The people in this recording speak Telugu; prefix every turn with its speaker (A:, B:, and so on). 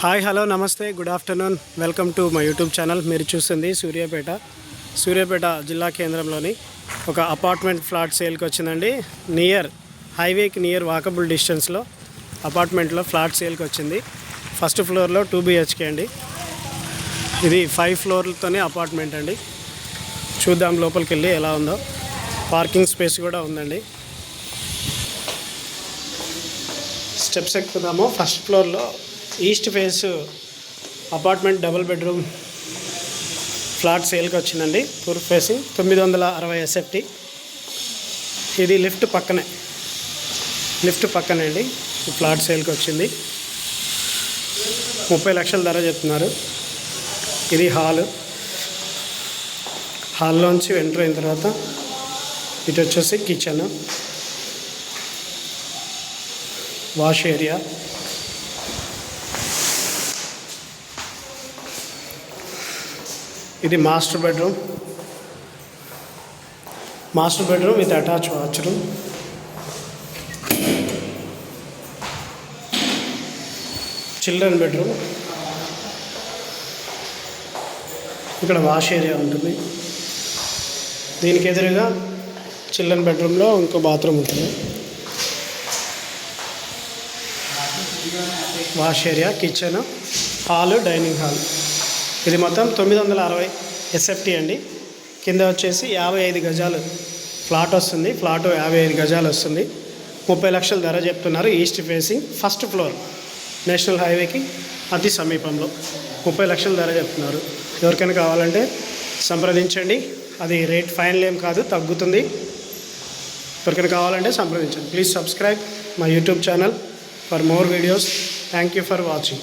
A: హాయ్ హలో నమస్తే good afternoon. Welcome to my YouTube channel. మీరు చూస్తుంది సూర్యాపేట. సూర్యాపేట జిల్లా కేంద్రంలోని ఒక అపార్ట్మెంట్ ఫ్లాట్ సేల్కి వచ్చిందండి. నియర్ హైవేకి నియర్ వాకబుల్ డిస్టెన్స్లో అపార్ట్మెంట్లో ఫ్లాట్ సేల్కి వచ్చింది. ఫస్ట్ ఫ్లోర్లో టూ బిహెచ్కే అండి. ఇది ఫైవ్ ఫ్లోర్లతోనే అపార్ట్మెంట్ అండి. చూద్దాం లోపలికి వెళ్ళి ఎలా ఉందో. పార్కింగ్ స్పేస్ కూడా ఉందండి. స్టెప్స్ ఎక్కుదాము. ఫస్ట్ ఫ్లోర్లో east face apartment double bedroom flat సేల్కి వచ్చిందండి. తూర్పు ఫేసింగ్ తొమ్మిది వందల అరవై ఎస్ఎఫ్టీ ఇది లిఫ్ట్ పక్కనే. లిఫ్ట్ పక్కనే అండి. ఫ్లాట్ సేల్కి వచ్చింది. ముప్పై లక్షల ధర చెప్తున్నారు. ఇది హాల్. హాల్లోంచి ఎంటర్ అయిన తర్వాత ఇటు వచ్చేసి కిచెన్. Wash area. ఇది master bedroom. Master bedroom with attach washroom. Children bedroom. ఇక్కడ వాష్ ఏరియా ఉంటుంది. దీనికి ఎదురుగా చిల్డ్రన్ బెడ్రూమ్లో ఇంకో బాత్రూమ్ ఉంటుంది. Wash area kitchen hall dining hall. ఇది మొత్తం తొమ్మిది వందల అరవై ఎస్ఎఫ్టీ అండి. కింద వచ్చేసి యాభై ఐదు గజాలు ఫ్లాట్ వస్తుంది. ఫ్లాట్ యాభై ఐదు గజాలు వస్తుంది. ముప్పై లక్షల ధర చెప్తున్నారు. East facing first floor national హైవేకి అతి సమీపంలో ముప్పై లక్షల ధర చెప్తున్నారు. ఎవరికైనా కావాలంటే సంప్రదించండి. అది రేట్ ఫైనల్ ఏం కాదు తగ్గుతుంది. ఎవరికైనా కావాలంటే సంప్రదించండి. Please subscribe my YouTube channel for more videos. Thank you for watching.